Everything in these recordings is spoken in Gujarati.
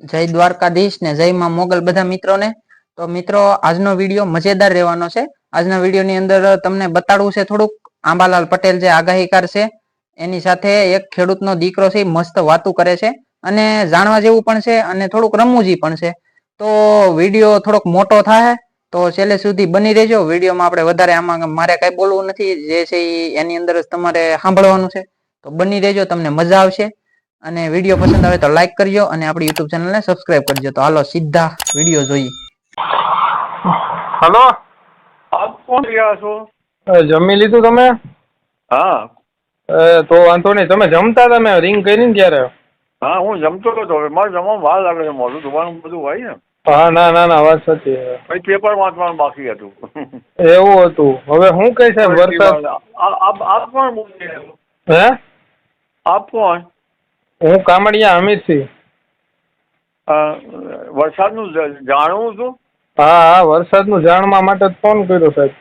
જય દ્વારકાધીશ ને જય માં મોગલ બધા મિત્રોને. તો મિત્રો, આજનો વીડિયો મજેદાર રહેવાનો છે. આજના વિડીયોની અંદર તમને બતાડવું છે થોડુંક. આંબાલાલ પટેલ જે આગાહીકાર છે, એની સાથે એક ખેડૂતનો દીકરો છે મસ્ત વાતું કરે છે અને જાણવા જેવું પણ છે અને થોડુંક રમૂજી પણ છે. તો વીડિયો થોડોક મોટો થાય, તો છેલ્લે સુધી બની રહેજો. વિડીયોમાં આપણે વધારે આમાં મારે કઈ બોલવું નથી. જે છે એની અંદર જ તમારે સાંભળવાનું છે. તો બની રહેજો, તમને મજા આવશે. અને વીડિયો પસંદ આવે તો લાઈક કરજો અને આપણી યુટ્યુબ ચેનલને સબસ્ક્રાઇબ કરજો. તો હાલો સીધા વીડિયો જોઈએ. હલો? આપ કોણ રહ્યા છો? જમી લીધું તમે? હા. તો વાંધો નહીં. તમે જમતા તમે? રિંગ કરી ને ત્યારે? હા હું જમતો હતો. હવે મારે જમવામાં વાર લાગે છે. મોઢું ધોવાનું બધું હોય ને. હા ના ના ના વાત સાચી પછી પેપર વાંચવાનું બાકી હતું. એવું હતું. હવે હું કઈ સાહેબ વરસાદ આપ આપ કોણ હે? આપ કોણ? હું કામડિયા અમિતસિંહ અ, વરસાદનું જાણવું છું? હા હા વરસાદનું જાણવા માટે જ ફોન કર્યો સાહેબ.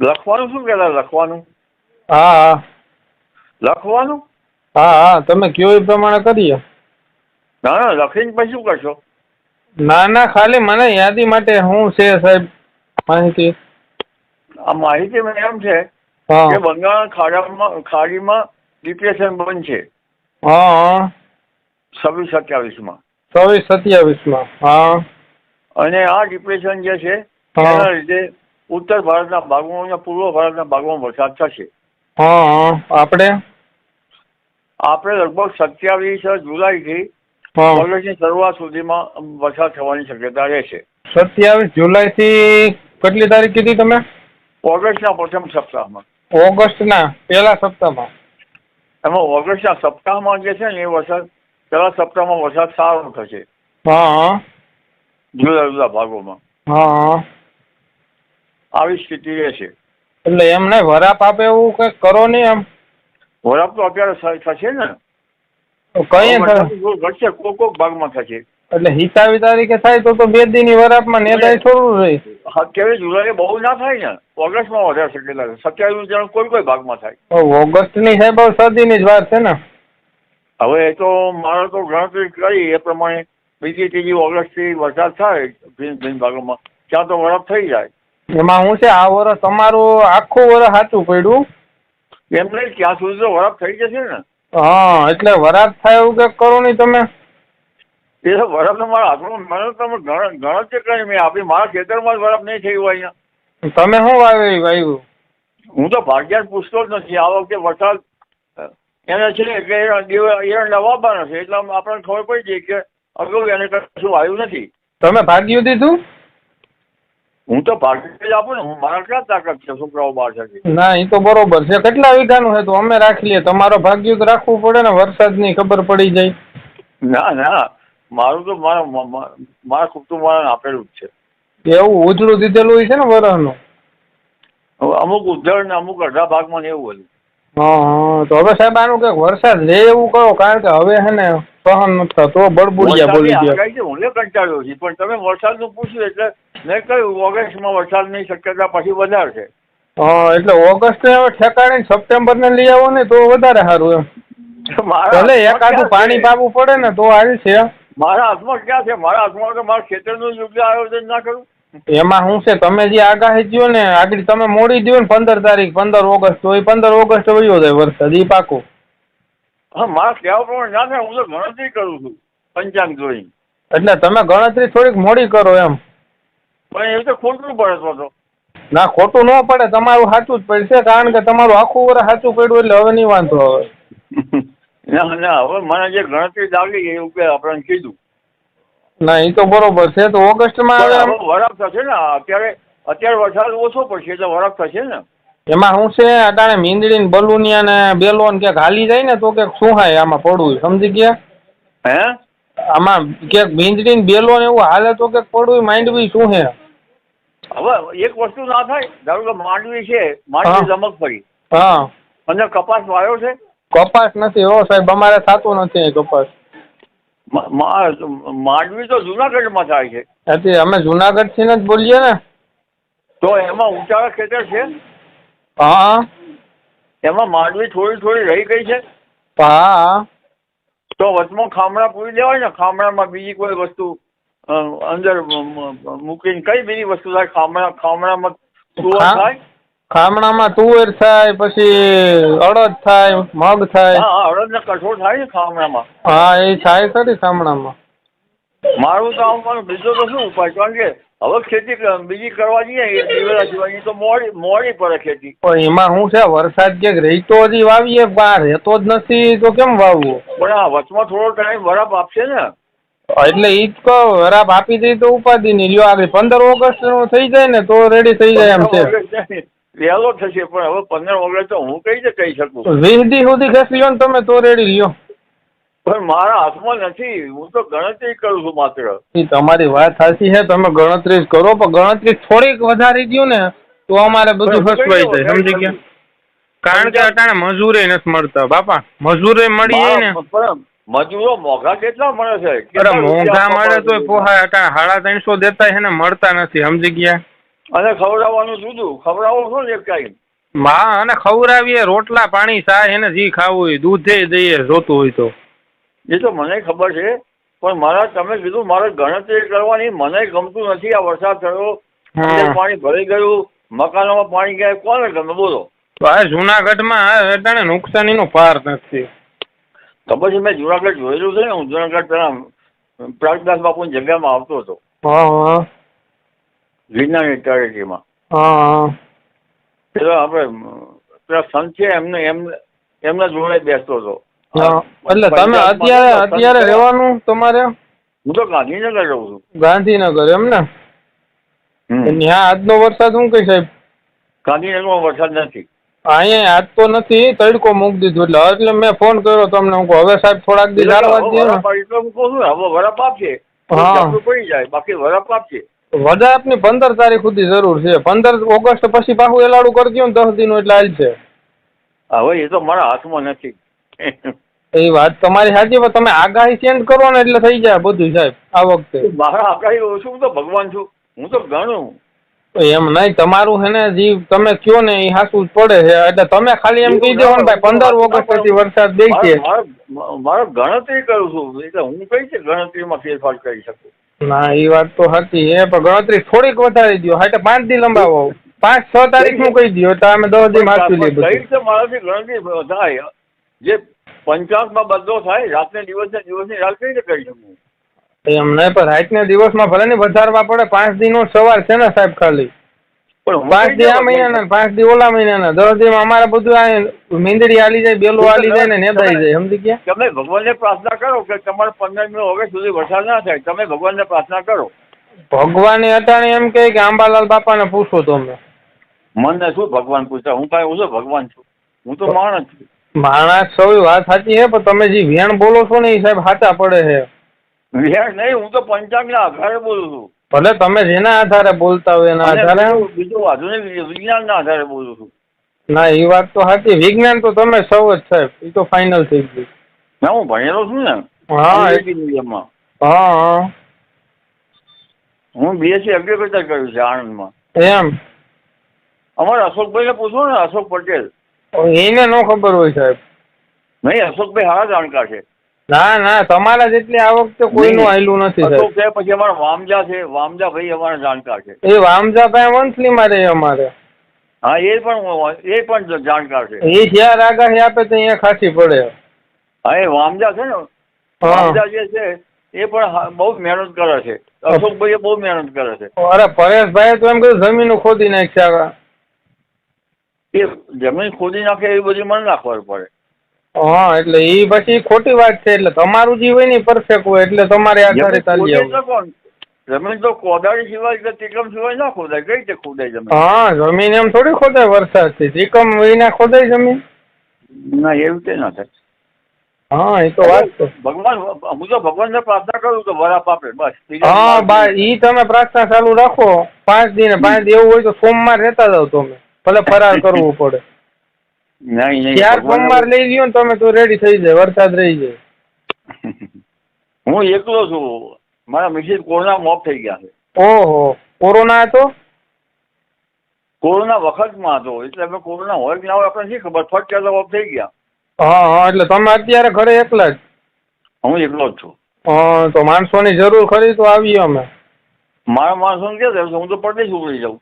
લખવાનું શું કહેતા લખવાનું? હા હા. લખવાનું? હા હા તમે કયો એ પ્રમાણે કરીએ? ના ના લખીને પછી શું કરશો? ના ના ખાલી મને યાદી માટે હું છે સાહેબ માહિતી. આ માહિતી મેં એમ છે કે બંગાળ ખાડામાં ખાડીમાં ડિપ્રેશન બંધ છે હા. છવ્વીસ સત્યાવીસમાં. ચોવીસ સત્યાવીસમાં હા. અને આ ડિપ્રેશન જે છે એના લીધે ઉત્તર ભારતના ભાગમાં અને પૂર્વ ભારતના ભાગમાં વરસાદ થશે. હા આપણે? આપણે લગભગ સત્યાવીસ જુલાઈથી થી ઓગસ્ટની શરૂઆત સુધીમાં વરસાદ થવાની શક્યતા રહેશે. સત્યાવીસ જુલાઈ થી કેટલી તારીખ કીધી તમે? ઓગસ્ટના પ્રથમ સપ્તાહમાં. ઓગસ્ટના પહેલા સપ્તાહમાં. એમાં ઓગસ્ટના સપ્તાહમાં જે છે ને એ વરસાદ પહેલા સપ્તાહમાં વરસાદ સારો થશે. હા. જુદા જુદા ભાગોમાં. હા. આવી સ્થિતિ રહેશે. એટલે એમને વરાપ આપે એવું કઈ કરો નહીં એમ. વરાપ તો અત્યારે થશે ને. કઈ ઘટશે કોક કોક ભાગમાં થશે. એટલે હિતાવી તારીખે થાય તો તો બે દીની વરાપમાં નેદાય થોડું રહી. અત્યારે જુલાઈ બહુ ના થાય ને ઓગસ્ટમાં વધારે શક્યતા છે સત્યાવીસ જણ કોઈ કોઈ ભાગમાં થાય. ઓગસ્ટની સાહેબ હવે સદીની જ વાત છે ને. હવે એ તો મારે તો ગણતરી કરી એ પ્રમાણે બીજી ત્રીજી ઓગસ્ટથી વરસાદ થાય ભિન્ન ભિન્ન ભાગોમાં. ત્યાં તો વરફ થઈ જાય. એમાં હું છે આ વર્ષ તમારું આખું વરસ સાચું પડ્યું. એમ નહીં ત્યાં સુધી તો વરફ થઈ જશે ને. હા એટલે વરાપ થાય એવું કંઈક કરો નહીં તમે. એ તો વરફ તો મારા હાથમાં મને તમે ગણ- છે કઈ મેં આપી મારા ખેતરમાં જ વરફ નહીં થયું અહીંયા. તમે શું વાવ્યું વાવ્યું? હું તો ભાગ્યા પૂછતો જ નથી. આ વખતે વરસાદ એને છે કે એરંડા વાવવાના છે. એટલે આપણને ખબર પડી જાય કે અગાઉ એને કશું આવ્યું નથી. તમે ભાગ્યું દીધું? હું તો ભાગ્ય જ આપું ને. હું મારા ક્યાં તાકાત છે? છોકરાઓ બહાર છે ના એ તો બરોબર છે. કેટલા વીઘાનું છે તો અમે રાખી લઈએ તમારો ભાગ્યું તો રાખવું પડે ને વરસાદની ખબર પડી જાય. ના ના. મારું તો મારા મારા કુટુંબ વાળાને આપેલું જ છે. એવું ઉજળું દીધેલું છે ને વરસનું અમુક ઉજળ ને અમુક અડધા ભાગમાં એવું બધું હા હા. તો હવે સાહેબ આનું કંઈક વરસાદ લે એવું કરો કારણ કે હવે હે ને સહન નથી થતું. બળબુડિયા બોલી ગયા. હું કંટાળ્યો છું. પણ તમે વરસાદનું પૂછ્યું એટલે મેં કહ્યું ઓગસ્ટમાં વરસાદની શક્યતા પછી વધારે છે હા એટલે ઓગસ્ટ ને હવે ઠેકાણે સપ્ટેમ્બર ને લઈ આવો ને તો વધારે સારું એમ. ભલે એકાદું પાણી? પાવું પડે ને તો આવી છે. મારા હાથમાં ક્યાં છે? મારા હાથમાં કે મારા ખેતરનું યોગ્ય આયોજન ના કરું. એમાં શું છે? તમે જે આગાહી દ્યો ને આગળ તમે મોડી દ્યો ને પંદર તારીખ પંદર ઓગસ્ટ તો એ પંદર ઓગસ્ટ વયો જાય વરસાદ એ પાકું. હા મારા કહેવા પ્રમાણે ના થાય હું તો ગણતરી કરું છું પંચાંગ જોઈને. એટલે તમે ગણતરી થોડીક મોડી કરો એમ. પણ એ તો ખોટું પડે તો ના ખોટું ન પડે તમારું સાચું જ પડશે કારણ કે તમારું આખું વર્ષ સાચું પડ્યું એટલે હવે નહીં વાંધો હવે ના ના હવે મને જે ગણતરી લાગી એવું કે આપણને કીધું. ના એ તો બરોબર છે તો ઓગસ્ટમાં હવે વરફ થશે ને અત્યારે અત્યારે વરસાદ ઓછો પડશે એટલે વરફ થશે ને. એમાં શું છે અટાણે મીંદડી ને બલુનિયા ને બેલોન ક્યાંક હાલી જાય ને તો ક્યાંક હાય આમાં પડવું સમજી ગયા? હે? આમાં ક્યાંક મીંદડી ને બેલો ને એવું હાલે તો ક્યાંક પડવું માંડવી શું હે? હવે એક વસ્તુ ના થાય ધારો કે માંડવી છે માંડવી હા. ચમકફળી હા. અને કપાસ વાયો છે કપાસ નથી હો સાહેબ અમારે થતું નથી અહીં કપાસ. માંડવી તો જુનાગઢમાં થાય છે. એટલે અમે જુનાગઢથી જ બોલીએ ને. તો એમાં ઉંચાળા ખેતર છે? હા. એમાં માંડવી થોડી થોડી રહી ગઈ છે? હા. તો વચમાં ખામણા પૂરી દેવાય ને? ખામણામાં બીજી કોઈ વસ્તુ અંદર મૂકીને કઈ બીજી વસ્તુ થાય? ખામણા ખામણામાં તુવર થાય? ખામણામાં તુવેર થાય પછી અડદ થાય મગ થાય. હા હા અડદ ને કઠોળ થાય ને ખામણામાં. હા એ થાય ખરી ખામણામાં. મારું તો આમ બીજો તો શું ઉપાય? કારણ કે હવે ખેતી બીજી કરવા જઈએ દિવેલા જીવાની તો મોડી મોડી પડે ખેતી. પણ એમાં શું છે વરસાદ ક્યાંક રહેતો હજી વાવીએ બહાર રહેતો જ નથી તો કેમ વાવવો? પણ આ વચમાં થોડો ટાઈમ બરાબર આપશે ને. એટલે ઈ જ કહો વરાપ આપી દઈ તો ઉપાધિ નહીં. લ્યો આગળ પંદર ઓગસ્ટનું થઈ જાય ને તો રેડી થઈ જાય એમ છે. વહેલો થશે પણ હવે પંદર ઓગસ્ટ તો હું કઈ રીતે કહી શકું? વીસ દી સુધી ઘસી લ્યો ને તમે તો રેડી લ્યો. પણ મારા હાથમાં નથી હું તો ગણતરી કરું છું માત્ર. તમારી વાત સાચી છે તમે ગણતરી કરો પણ ગણતરી થોડીક વધારી દો ને તો અમારે બધું ફસવાઈ જાય સમજી ગયા? કારણ કે અટાણે મજૂરે નથી મળતા બાપા. મજૂરે મળી જાય ને. મજૂરો મોંઘા કેટલા મળે છે? અરે મોંઘા મળે તો પોહા અટાણે સાડા ત્રણસો દેતા છે ને મળતા નથી સમજી ગયા? અને ખવડાવવાનું જુદું. ખવડાવો છો ને એક ટાઈમમાં અને ખવડાવીએ રોટલા પાણી ચા એને જી ખાવું હોય દૂધે દઈએ જોતું હોય તો. એ તો મને ખબર છે પણ મારા તમે કીધું મારે ગણતરી કરવાની મને ગમતું નથી આ વરસાદ થયો. પાણી ભરાઈ ગયું મકાનોમાં પાણી ગયા કોને ગમે બોલો. આ જુનાગઢમાં આ અટાણે નુકસાનીનો પાર નથી. તો પછી મેં જુનાગઢ જોયેલું છે ને હું જુનાગઢ પેલા પ્રગદાસ બાપુની જગ્યામાં આવતો હતો. હા હા. ગિરનારની તળેટીમાં પેલા આપણે પેલા સંત છે એમને એમ એમના જોડે બેસતો હતો. એટલે તમે અત્યારે અત્યારે રહેવાનું તમારે? હું તો ગાંધીનગર રહું છું. ગાંધીનગર એમ ને? ત્યાં આજનો વરસાદ શું કઈ સાહેબ? ગાંધીનગરમાં વરસાદ નથી. અહીંયા આજ તો નથી તડકો મૂકી દીધો એટલે એટલે મેં ફોન કર્યો તમને હું કહું હવે સાહેબ થોડાક દિવસ ચાલવા દે ને. એટલે હું કહું છું હવે વરાપ આપશે હા. પડી જાય બાકી વરાપ આપશે વડાપની પંદર તારીખ સુધી જરૂર છે. પંદર ઓગસ્ટ પછી પાછું એલાડું કરી દો ને દસ દિનો એટલે હાલ છે. હવે એ તો મારા હાથમાં નથી. એ વાત તમારી સાચી પણ તમે આગાહી ચેન્જ કરો ને એટલે થઈ જાય બધું સાહેબ આ વખતે. મારા આગાહી ઓછું હું તો ભગવાન છું. હું તો ગણું. એમ નહીં તમારું હે ને જી તમે કયો ને એ હાસું પડે છે. એટલે તમે ખાલી એમ કહી દેવો ને ભાઈ પંદર ઓગસ્ટ પછી વરસાદ દે છે. મારે- ગણતરી કરું છું. એટલે હું કઈ છે ગણતરીમાં ફેરફાર કરી શકું? ના એ વાત તો હતી એ પણ ગણતરી થોડીક વધારી દો હા એટલે પાંચ દી લંબાવો. પાંચ છ તારીખનું કહી દો એટલે અમે દસ દી લઈએ કઈ બધું મારાથી ગણતરી થાય? જે પંચાંગમાં બદલો થાય રાતને દિવસે દિવસની રાત કઈ રીતે કરી શકું? એમ નહીં પણ રાતના દિવસમાં ભલે ને વધારવા પડે પાંચ દી નો સવાર છે ને સાહેબ ખાલી. પાંચ દી આ મહિનાના પાંચ દી ઓલા મહિનાના દસ દી અમારે બધું આ મીંદડી આલી જાય બેલું આલી જાય ને નેદાઈ જાય. સમજી ગયા? તમે ભગવાનને પ્રાર્થના કરો કે તમારે પંદરમી ઓગસ્ટ સુધી વરસાદ ના થાય. તમે ભગવાનને પ્રાર્થના કરો. ભગવાને અટાણે એમ કહે કે આંબાલાલ બાપાને પૂછો તમે. મને શું ભગવાન પૂછતા હું કાંઈ ઓછો ભગવાન છું. હું તો માણસ છું. માણસ સૌ વાત સાચી છે પણ તમે જે વેણ બોલો છો ને એ સાહેબ સાચા પડે છે વિહાર નહીં હું તો પંચાંગના આધારે બોલું છું. ભલે તમે જેના આધારે બોલતા હોય એના આધારે બીજું- આધુનિક વિજ્ઞાનના આધારે બોલું છું. ના એ વાત તો સાચી. વિજ્ઞાન તો તમે સૌ જ સાહેબ એ તો ફાઇનલ થઈ ગયું. ના હું ભણેલો છું ને. હા હા હા. હું બીએસસી એગ્રીકલ્ચર કર્યું છે આણંદમાં. એમ? અમારે અશોકભાઈને પૂછો ને અશોક પટેલ. એને નો ખબર હોય સાહેબ. નહીં અશોકભાઈ સારા જાણકાર છે. ના ના તમારા જેટલી આવક કોઈ કોઈનું આયલું નથી અશોક છે પછી અમારા વામજા છે વામજા ભાઈ અમારા જાણકાર છે. એ વામજાભાઈ મંથલી રહે અમારે. હા એ પણ એ પણ જાણકાર છે. એ જ્યાં આગાહી આપે તો અહીંયા ખાસી પડે. હા એ વામજા છે ને? વામજા જે છે એ પણ બહુ મહેનત કરે છે. અશોકભાઈ બહુ મહેનત કરે છે. અરે પરેશભાઈ તો એમ કીધું જમીન ખોદી નાખ્યા એ જમીન ખોદી નાખે એવી બધી મને ના પડે. હા એટલે એ પછી ખોટી વાત છે એટલે તમારું જે હોય ને પરફેક્ટ હોય એટલે તમારે આધારે જમીન ચાલી આવું જમીન તો કોદાળી સિવાય કે તીકમ સિવાય ના ખોદાય. કઈ રીતે ખોદાય જમીન? હા જમીન એમ થોડી ખોદાય વરસાદથી. ત્રિકમ વિના ખોદાય જમીન? ના એવું રીતે ના થાય. હા એ તો વાત ભગવાન હું તો ભગવાનને પ્રાર્થના કરું તો વરાપ આપે બસ. હા બા ઈ તમે પ્રાર્થના ચાલુ રાખો. પાંચ દિને પાંચ દિવસ એવું હોય તો સોમવાર રહેતા જાવ તમે. ભલે ફરાર કરવું પડે. નહીં નહીં ચાર સોમવાર લઈ ગયો ને તમે તો રેડી થઈ જાય વરસાદ રહી જાય. હું એકલો છું. મારા મિસિસ કોરોના મોફ થઈ ગયા છે. ઓહો કોરોના હતો? કોરોના વખતમાં હતો એટલે અમે કોરોના હોય કે ના હોય આપણે શી ખબર? ફટ ઓફ થઈ ગયા. હા હા એટલે તમે અત્યારે ઘરે એકલા જ? હું એકલો જ છું. હા તો માણસોની જરૂર ખરી તો આવીએ અમે. મારા માણસોને કે છે હું તો પરદેશ ઉપડી જાઉં.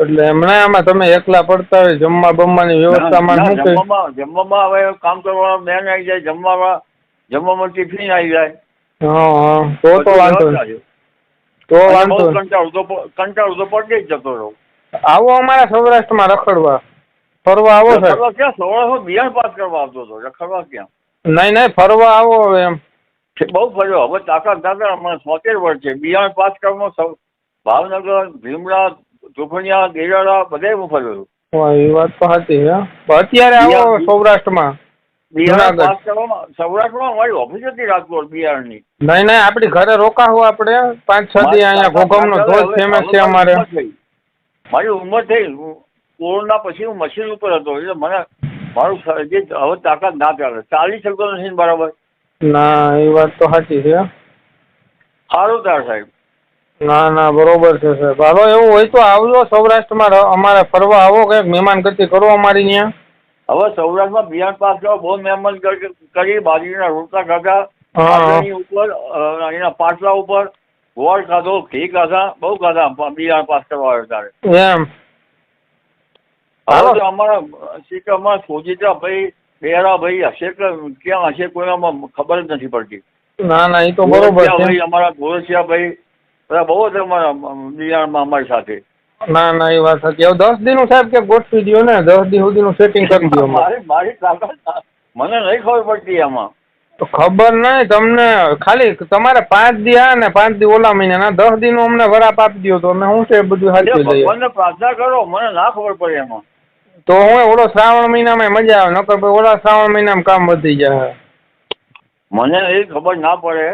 એટલે હમણાં આમાં તમે એકલા પડતા હોય જમવા બમવાની વ્યવસ્થામાં શું કઈ? જમવામાં હવે કામ કરવા બેન આવી જાય જમવામાં જમવામાં ટિફિન આવી જાય. હા તો તો વાંધો. તો વાંધો કંટાળો નહીં. કંટાળું તો પ- જ જતો રહો. આવો અમારા સૌરાષ્ટ્રમાં રખડવા. ફરવા આવો સાહેબ. ક્યાં? સૌરાષ્ટ્ર બિહાર પાસ કરવા આવતો હતો. રખડવા ક્યાં? નહીં નહીં ફરવા આવો હવે એમ. બહુ ફર્યો. હવે તાકાત દાદા હમણાં સોતેર વર્ષ છે. બિહાર પાસ કરવામાં ભાવનગર ભીમડા ચોફણિયા દેરાડા બધે હું ફર્યો હા, એ વાત તો સાચી છે અત્યારે આવો સૌરાષ્ટ્રમાં. સૌરાષ્ટ્રમાં મારી ઓફિસ હતી રાજકોટ બિહારની. નહીં નહીં આપણી ઘરે રોકાવું આપણે. પાંચ છ દી અહીંયા ઘોઘમનો ધોધ ફેમસ છે અમારે. મારી ઉંમર થઈ. કોરોના પછી હું મશીન ઉપર હતો. એટલે મને મારું જે હવે તાકાત ના ચાલે. ચાલી શકતો નથી બરાબર. ના એ વાત તો સાચી છે. સારું તાર સાહેબ. ના ના બરોબર છે સાહેબ. હાલો એવું હોય તો આવજો સૌરાષ્ટ્રમાં. અમારે ફરવા આવો કંઈક મહેમાન ગતિ કરો અમારી ત્યાં હવે સૌરાષ્ટ્રમાં બિહાર પાસ બહુ મહેમાન કરી બાજરીના રોટલા ખાધા હા. ઉપર એના પાટલા ઉપર ગોળ ખાધો ઘી ખાધા બહુ ખાધા બિહાર પાસ કરવા આવ્યો ત્યારે. એમ. હાલો. અમારા શીખ સોજીતા ભાઈ બેરા ભાઈ હશે કે ક્યાં હશે કોઈનામાં ખબર જ નથી પડતી. ના ના એ તો બરોબર છે. અમારા ગોરસિયા ભાઈ બધા બહુ જ અમારા અમારી સાથે. ના ના એ વાત સાચી. હવે દસ દિનનું સાહેબ કે ગોઠવી દો ને દસ દી સુધીનું સેટિંગ કરી દો મારી મારી મને નહીં ખબર પડતી એમાં તો ખબર નહીં તમને ખાલી તમારે પાંચ દી આ ને પાંચ દી ઓલા મહિના દસ દી નું અમને વરાપ આપી દો તો અમે શું છે બધું એટલે મને પ્રાર્થના કરો મને ના ખબર પડે એમાં. તો હું ઓલો શ્રાવણ મહિનામાં મજા આવે નકર ઓલા શ્રાવણ મહિનામાં કામ વધી જાય. મને એ ખબર ના પડે.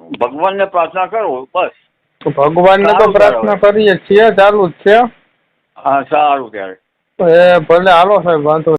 ભગવાનને પ્રાર્થના કરો બસ. તો ભગવાનને તો પ્રાર્થના કરીએ છીએ ચાલુ જ છે. હા સારું ત્યારે. એ ભલે હાલો સાહેબ વાંધો